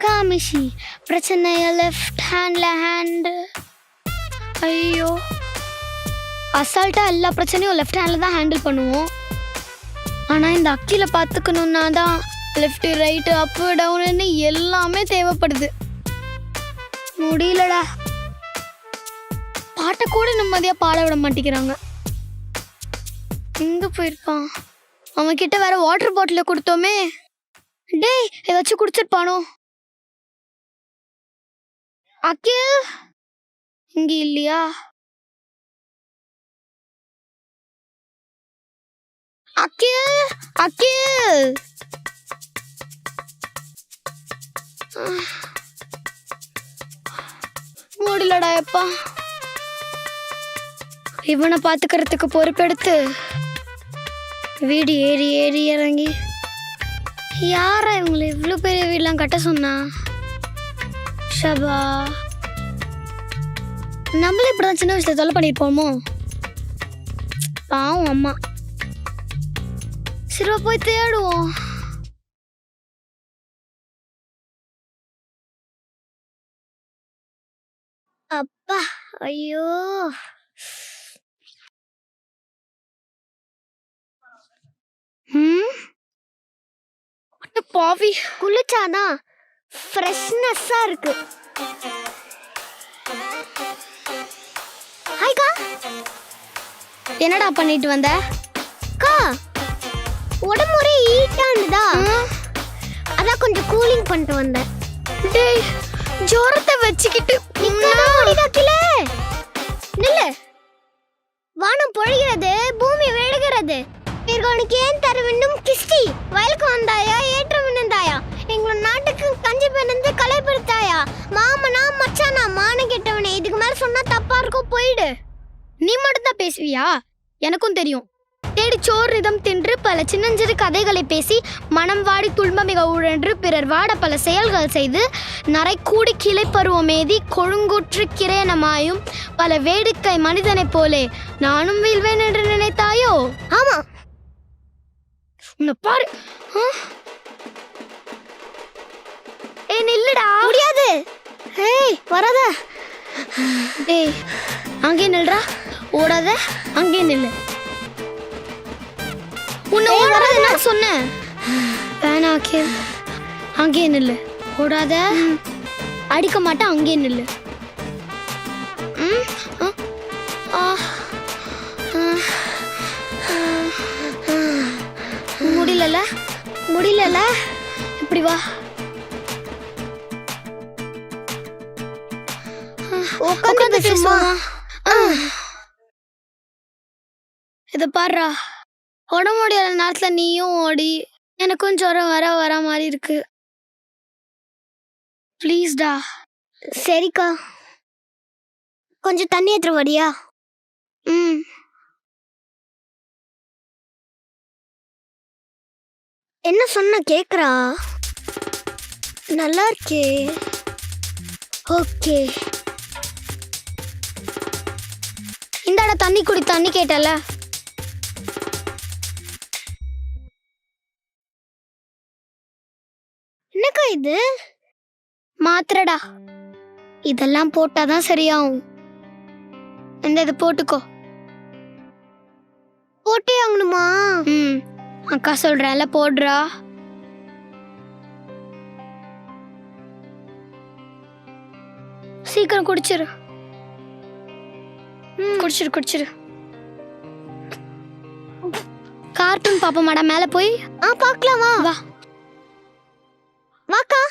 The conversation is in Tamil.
காமிஷி பிரச்சனையா லெஃப்ட் ஹேண்டில் ஹேண்டு ஐயோ அசால்ட்டாக எல்லா பிரச்சனையும் லெஃப்ட் ஹேண்டில் தான் ஹேண்டில் பண்ணுவோம். ஆனால் இந்த அக்கியில் பார்த்துக்கணுன்னா தான் லெஃப்ட் ரைட்டு அப்பு டவுனுன்னு எல்லாமே தேவைப்படுது. முடியலடா. பாட்டை கூட நிம்மதியாக பாட விட மாட்டேங்கிறாங்க. எங்கே போயிருப்பான் அவன்கிட்ட வேற வாட்டர் பாட்டில கொடுத்தோமே. டேய் ஏதாச்சும் குடிச்சிருப்பானோ? அக்கில் இங்க இல்லையா? அக்கில் அக்கில் முடியலடா எப்பா இவனை பாத்துக்கிறதுக்கு பொறுப்பெடுத்து வீடு ஏறி ஏறி இறங்கி. யாரா இவங்களை இவ்வளோ பெரிய வீடெலாம் கட்ட சொன்னா? ஷபா நம்மளே இப்படிதான் சின்ன வயசுல தொலை பண்ணியிருப்போமோ? பாவம் அம்மா. சிறுவா போய் தேடுவோம். அப்பா ஐயோ. ம்? அட பாவி. ஃப்ரெஷ்னஸ்ஸா இருக்கு. ஹாய்க்கா என்னடா பண்ணிட்டு வந்த? அக்கா உடம்பு ஒரே இருந்ததா? அதான் கொஞ்சம் கூலிங் பண்ணிட்டு வந்தேன். டேய் ஜோரத்தை வச்சுக்கிட்டு முடிதாக்கில நில்லு. வானம் பொழிகிறது பூமி விழுகிறது இவர்களுக்கு ஏன் தர வேண்டும் கிஸ்டி? வயலுக்கு வந்தாயா ஏற்றம் விழுந்தாயா பிறந்து கலைப்படுத்தாயா மாமனா மச்சானா? மான கெட்டவனே இதுக்கு மேல சொன்னா தப்பா இருக்கும் போயிடு. நீ மட்டும் தான் பேசுவியா? எனக்கும் தெரியும். தேடி சோறு ரிதம் தின்று பல சின்னஞ்சிறு கதைகளை பேசி மனம் வாடி துன்பமிக உழன்று பிறர் வாட பல செயல்கள் செய்து நரை கூடி கிளை பருவமேதி கொழுங்குற்று கிரேனமாயும் பல வேடிக்கை மனிதனைப் போலே நானும் வீழ்வேன் என்று நினைத்தாயோ? ஆமா. உன்னை பாரு. நில்லுடா முடியாது ஏய் வராத டேய் அங்கே நில்றா ஓடாத அங்கே நில்லு உன்னை ஓடாத நான் சொன்னேன் வேணா அகில் அங்கே நில்லு ஓடாத அடிக்க மாட்டேன் அங்கே நில்லு. முடியலல முடியலல இப்படி வா உட்காந்து பேசுமா இத பாருடா. உடம்பு முடியாத நேரத்துல நீயும் ஓடி எனக்கும் ஜுரம் வர வர மாதிரி இருக்கு. ப்ளீஸ்டா. சரிக்கா. கொஞ்சம் தண்ணி ஏத்துற வடியா? ம். என்ன சொன்ன கேக்குறா? நல்லா இருக்கே. ஓகே. என்னடா தண்ணி குடி தண்ணி கேட்டல. என்னக்கா இது? மாத்திரடா. இதெல்லாம் போட்டாதான் சரியாகும். இந்த இது போட்டுக்கோ. போட்டே ஆகணுமா? ம். அக்கா சொல்றேன்ல போடுறா. சீக்கிரம் குடிச்சிரு. குடிச்சிரு குடிச்சிரு. கார்ட்டூன் பாப்போமாடா மேல போய். ஆ பார்க்கலாம் வா. வா. வாக்கா.